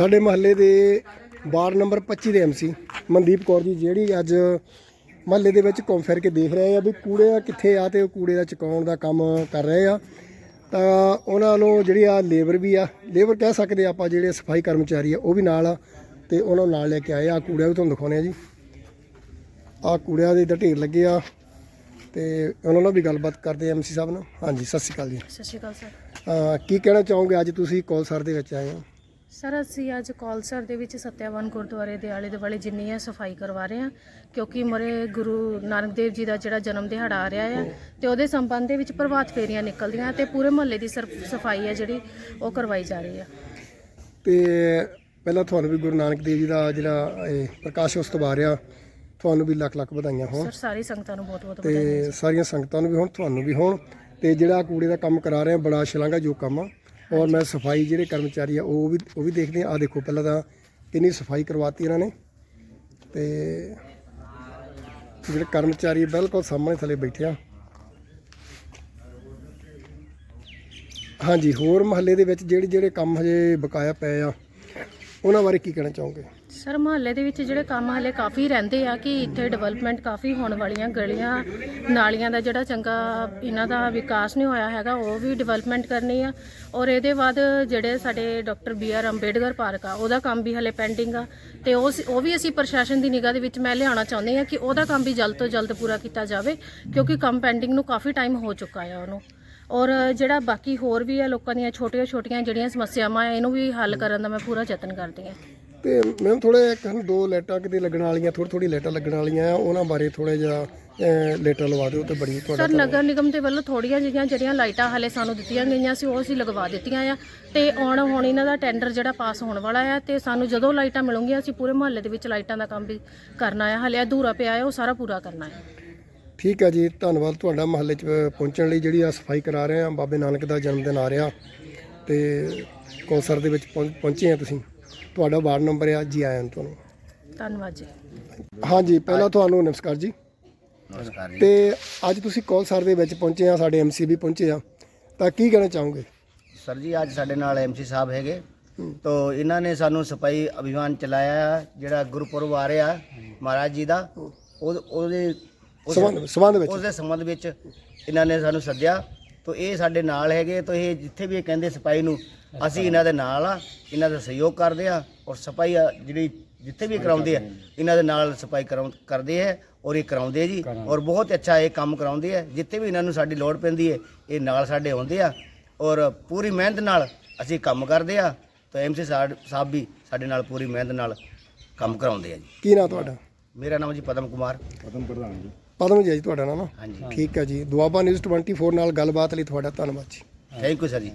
ਸਾਡੇ ਮਹੱਲੇ ਦੇ ਵਾਰਡ ਨੰਬਰ 25 ਦੇ ਐਮਸੀ ਮਨਦੀਪ ਕੌਰ ਜੀ ਜਿਹੜੀ ਅੱਜ ਮਹੱਲੇ ਦੇ ਵਿੱਚ ਘੁੰਮ ਫਿਰ ਕੇ ਦੇਖ ਰਹੇ ਆ ਵੀ ਕੂੜੇ ਆ ਕਿੱਥੇ ਆ ਤੇ ਉਹ ਕੂੜੇ ਦਾ ਚੁਕਾਉਣ ਦਾ ਕੰਮ ਕਰ ਰਹੇ ਆ। ਤਾਂ ਉਹਨਾਂ ਨੂੰ ਜਿਹੜੀ ਆ ਲੇਬਰ ਵੀ ਆ ਲੇਬਰ ਕਹਿ ਸਕਦੇ ਆਪਾਂ ਜਿਹੜੇ ਸਫ਼ਾਈ ਕਰਮਚਾਰੀ ਆ ਉਹ ਵੀ ਨਾਲ ਆ ਤੇ ਉਹਨਾਂ ਨੂੰ ਨਾਲ ਲੈ ਕੇ ਆਏ ਆ। ਕੂੜਾ ਵੀ ਤੁਹਾਨੂੰ ਦਿਖਾਉਂਦੇ ਆ ਜੀ। ਆ ਕੂੜਿਆਂ ਦੇ ਇੱਧਰ ਢੇਰ ਲੱਗੇ ਆ ਤੇ ਉਹਨਾਂ ਨਾਲ ਵੀ ਗੱਲਬਾਤ ਕਰਦੇ ਐਮਸੀ ਸਾਹਿਬ ਨਾਲ। ਹਾਂਜੀ ਸਤਿ ਸ਼੍ਰੀ ਅਕਾਲ ਜੀ। ਸਤਿ ਸ਼੍ਰੀ ਅਕਾਲ ਸਰ। ਕੀ ਕਹਿਣਾ ਚਾਹੋਗੇ? ਅੱਜ ਤੁਸੀਂ ਕੌਲਸਰ ਦੇ ਵਿੱਚ ਆਏ ਹੋ। ਸਰ ਅਸੀਂ ਅੱਜ ਕੌਲਸਰ ਦੇ ਵਿੱਚ ਸਤਿਆਵਨ ਗੁਰਦੁਆਰੇ ਦੇ ਆਲੇ ਦੁਆਲੇ ਜਿੰਨੀ ਹੈ ਸਫ਼ਾਈ ਕਰਵਾ ਰਹੇ ਹਾਂ ਕਿਉਂਕਿ ਮਰੇ ਗੁਰੂ ਨਾਨਕ ਦੇਵ ਜੀ ਦਾ ਜਿਹੜਾ ਜਨਮ ਦਿਹਾੜਾ ਆ ਰਿਹਾ ਹੈ ਤੇ ਉਹਦੇ ਸੰਬੰਧ ਦੇ ਵਿੱਚ ਪ੍ਰਭਾਤ ਫੇਰੀਆਂ ਨਿਕਲਦੀਆਂ ਤੇ ਪੂਰੇ ਮੁਹੱਲੇ ਦੀ ਸਰ- ਸਫ਼ਾਈ ਹੈ ਜਿਹੜੀ ਉਹ ਕਰਵਾਈ ਜਾ ਰਹੀ ਹੈ ਤੇ ਪਹਿਲਾਂ ਤੁਹਾਨੂੰ ਵੀ ਗੁਰੂ ਨਾਨਕ ਦੇਵ ਜੀ ਦਾ ਜਿਹੜਾ ਇਹ ਪ੍ਰਕਾਸ਼ ਉਤਸਵ ਆ ਰਿਹਾ ਤੁਹਾਨੂੰ ਵੀ ਲੱਖ ਲੱਖ ਵਧਾਈਆਂ ਹੋਣ। ਸਰ ਸਾਰੀ ਸੰਗਤਾਂ ਨੂੰ ਬਹੁਤ ਬਹੁਤ ਵਧਾਈਆਂ। ਤੇ ਸਾਰੀਆਂ ਸੰਗਤਾਂ ਨੂੰ ਵੀ ਹੋਣ ਤੁਹਾਨੂੰ ਵੀ ਹੋਣ ਤੇ ਜਿਹੜਾ ਕੂੜੇ ਦਾ ਕੰਮ ਕਰਾ ਰਹੇ ਆ ਬੜਾ ਜੋ ਕੰਮ ਆ। ਔਰ ਮੈਂ ਸਫ਼ਾਈ ਜਿਹੜੇ ਕਰਮਚਾਰੀ ਆ, ਉਹ ਵੀ ਉਹ ਵੀ ਦੇਖਦੇ ਆ। ਆ ਦੇਖੋ, ਪਹਿਲਾਂ ਤਾਂ ਕਿੰਨੀ ਸਫ਼ਾਈ ਕਰਵਾਤੀ ਇਹਨਾਂ ਨੇ। ਤੇ ਜਿਹੜੇ ਕਰਮਚਾਰੀ ਬਿਲਕੁਲ ਸਾਹਮਣੇ ਥੱਲੇ ਬੈਠੇ ਆ। ਹਾਂਜੀ, ਹੋਰ ਮਹੱਲੇ ਦੇ ਵਿੱਚ ਜਿਹੜੇ ਜਿਹੜੇ ਕੰਮ ਹਜੇ ਬਕਾਇਆ ਪਏ ਆ ਉਹਨਾਂ ਬਾਰੇ ਕੀ ਕਹਿਣਾ ਚਾਹੋਗੇ? ਸਰ, ਮੁਹੱਲੇ ਦੇ ਵਿੱਚ ਜਿਹੜੇ ਕੰਮ ਹਲੇ ਕਾਫੀ ਰਹਿੰਦੇ ਆ ਕਿ ਇੱਥੇ ਡਿਵੈਲਪਮੈਂਟ ਕਾਫੀ ਹੋਣ ਵਾਲੀਆਂ ਗਲੀਆਂ, ਨਾਲੀਆਂ ਦਾ ਜਿਹੜਾ ਚੰਗਾ ਇਹਨਾਂ ਦਾ ਵਿਕਾਸ ਨਹੀਂ ਹੋਇਆ ਹੈਗਾ, ਉਹ ਵੀ ਡਿਵੈਲਪਮੈਂਟ ਕਰਨੀ ਆ। ਔਰ ਇਹਦੇ ਬਾਅਦ ਜਿਹੜੇ ਸਾਡੇ doctor B R Ambedkar park ਆ, ਉਹਦਾ ਕੰਮ ਵੀ ਹਲੇ ਪੈਂਡਿੰਗ ਆ। ਤੇ ਉਹ ਉਹ ਵੀ ਅਸੀਂ ਪ੍ਰਸ਼ਾਸਨ ਦੀ ਨਿਗਾਹ ਦੇ ਵਿੱਚ ਮੈਂ ਲਿਆਉਣਾ ਚਾਹੁੰਦੀ ਆ ਕਿ ਉਹਦਾ ਕੰਮ ਵੀ ਜਲਦ ਤੋਂ ਜਲਦ ਪੂਰਾ ਕੀਤਾ ਜਾਵੇ, ਕਿਉਂਕਿ ਕੰਮ ਪੈਂਡਿੰਗ ਨੂੰ ਕਾਫੀ ਟਾਈਮ ਹੋ ਚੁੱਕਾ ਆ ਉਹਨੂੰ। ਔਰ ਜਿਹੜਾ ਬਾਕੀ ਹੋਰ ਵੀ ਆ ਲੋਕਾਂ ਦੀਆਂ ਛੋਟੀਆਂ ਛੋਟੀਆਂ ਜਿਹੜੀਆਂ ਸਮੱਸਿਆਵਾਂ ਆ ਇਹਨੂੰ ਵੀ ਹੱਲ ਕਰਨ ਦਾ ਮੈਂ ਪੂਰਾ ਯਤਨ ਕਰਦੀ ਆ ਤੇ ਮੈਮ ਥੋੜੇ ਇੱਕ ਹਨ ਦੋ ਲਾਈਟਾਂ ਕਿਤੇ ਲੱਗਣ ਵਾਲੀਆਂ ਥੋੜੀ ਥੋੜੀ ਲਾਈਟਾਂ ਲੱਗਣ ਵਾਲੀਆਂ ਆ ਉਹਨਾਂ ਬਾਰੇ ਥੋੜਾ ਜਿਹਾ ਲਾਈਟਾਂ ਲਵਾ ਦਿਓ ਤੇ ਬੜੀ ਤੁਹਾਡਾ ਸਰ ਨਗਰ ਨਿਗਮ ਦੇ ਵੱਲੋਂ ਥੋੜੀਆਂ ਜਿਹੀਆਂ ਜਿਹੜੀਆਂ ਲਾਈਟਾਂ ਹਲੇ ਸਾਨੂੰ ਦਿੱਤੀਆਂ ਗਈਆਂ ਸੀ ਉਹ ਅਸੀਂ ਲਗਵਾ ਦਿੱਤੀਆਂ ਆ ਤੇ ਆਉਣ ਹੁਣ ਇਹਨਾਂ ਦਾ ਟੈਂਡਰ ਜਿਹੜਾ ਪਾਸ ਹੋਣ ਵਾਲਾ ਆ ਤੇ ਸਾਨੂੰ ਜਦੋਂ ਲਾਈਟਾਂ ਮਿਲਣਗੀਆਂ ਅਸੀਂ ਪੂਰੇ ਮੁਹੱਲੇ ਦੇ ਵਿੱਚ ਲਾਈਟਾਂ ਦਾ ਕੰਮ ਵੀ ਕਰਨਾ ਆ ਹਲੇ ਅਧੂਰਾ ਪਿਆ ਹੈ ਉਹ ਸਾਰਾ ਪੂਰਾ ਕਰਨਾ ਹੈ ਠੀਕ ਹੈ ਜੀ ਧੰਨਵਾਦ ਤੁਹਾਡਾ ਮਹੱਲੇ 'ਚ ਪਹੁੰਚਣ ਲਈ ਜਿਹੜੀ ਆ ਸਫ਼ਾਈ ਕਰਾ ਰਹੇ ਆ। ਬਾਬੇ ਨਾਨਕ ਦਾ ਜਨਮ ਦਿਨ ਆ ਰਿਹਾ ਤੇ ਕੌਂਸਰ ਦੇ ਵਿੱਚ ਪਹੁੰਚ- ਪਹੁੰਚੇ ਆ ਤੁਸੀਂ। ਤੁਹਾਡਾ ਵਾਰਡ ਨੰਬਰ ਆ ਜੀ ਆਇਆਂ ਨੂੰ ਤੁਹਾਨੂੰ। ਧੰਨਵਾਦ ਜੀ। ਹਾਂਜੀ ਪਹਿਲਾਂ ਤੁਹਾਨੂੰ ਨਮਸਕਾਰ ਜੀ। ਨਮਸਕਾਰ ਜੀ। ਤੇ ਅੱਜ ਤੁਸੀਂ ਕੌਂਸਰ ਦੇ ਵਿੱਚ ਪਹੁੰਚੇ ਆ ਸਾਡੇ ਐਮਸੀ ਵੀ ਪਹੁੰਚੇ ਆ। ਤਾਂ ਕੀ ਕਹਿਣਾ ਚਾਹੋਗੇ? ਸਰ ਜੀ ਅੱਜ ਸਾਡੇ ਨਾਲ ਐਮਸੀ ਸਾਹਿਬ ਹੈਗੇ। ਤੋ ਇਹਨਾਂ ਨੇ ਸਾਨੂੰ ਸਫ਼ਾਈ ਅਭਿਆਨ ਚਲਾਇਆ ਜਿਹੜਾ ਗੁਰਪੁਰਬ ਆ ਰਿਹਾ ਮਹਾਰਾਜ ਜੀ ਦਾ ਉਹ- ਉਹਦੇ ਉਸ- ਸਬੰਧ ਸਬੰਧ ਵਿੱਚ? ਉਸ ਦੇ ਸੰਬੰਧ ਵਿੱਚ ਇਹਨਾਂ ਨੇ ਸਾਨੂੰ ਸੱਦਿਆ ਤੋ ਇਹ ਸਾਡੇ ਨਾਲ ਹੈਗੇ ਤੋ ਇਹ ਜਿੱਥੇ ਵੀ ਇਹ ਕਹਿੰਦੇ ਸਫ਼ਾਈ ਨੂੰ ਅਸੀਂ ਇਹਨਾਂ ਦੇ ਨਾਲ ਆ ਇਹਨਾਂ ਦਾ ਸਹਿਯੋਗ ਕਰਦੇ ਆ ਔਰ ਸਫ਼ਾਈ ਆ ਜਿਹੜੀ ਜਿੱਥੇ ਵੀ ਕਰਾਉਂਦੇ ਆ ਇਹਨਾਂ ਦੇ ਨਾਲ ਸਫ਼ਾਈ ਕਰਾਉਂ ਕਰਦੇ ਆ ਔਰ ਇਹ ਕਰਾਉਂਦੇ ਜੀ ਔਰ ਬਹੁਤ ਅੱਛਾ ਇਹ ਕੰਮ ਕਰਾਉਂਦੇ ਆ ਜਿੱਥੇ ਵੀ ਇਹਨਾਂ ਨੂੰ ਸਾਡੀ ਲੋੜ ਪੈਂਦੀ ਹੈ ਇਹ ਨਾਲ ਸਾਡੇ ਆਉਂਦੇ ਆ ਔਰ ਪੂਰੀ ਮਿਹਨਤ ਨਾਲ ਅਸੀਂ ਕੰਮ ਕਰਦੇ ਆ ਤਾਂ ਐਮਸੀ ਸਾਹਿਬ ਵੀ ਸਾਡੇ ਨਾਲ ਪੂਰੀ ਮਿਹਨਤ ਨਾਲ ਕੰਮ ਕਰਾਉਂਦੇ ਆ ਜੀ। ਕੀ ਨਾਂ ਤੁਹਾਡਾ? ਮੇਰਾ ਨਾਮ ਜੀ ਪਦਮ ਕੁਮਾਰ। ਪਦਮ ਜੀ। ਤੁਹਾਡਾ ਨਾਮ ਨਾ। ਹਾਂਜੀ। ਠੀਕ ਹੈ ਜੀ। ਦੁਆਬਾ ਨਿਊਜ਼ 24 ਨਾਲ ਗੱਲਬਾਤ ਲਈ ਤੁਹਾਡਾ ਧੰਨਵਾਦ ਜੀ। ਥੈਂਕ ਯੂ ਸਰ ਜੀ।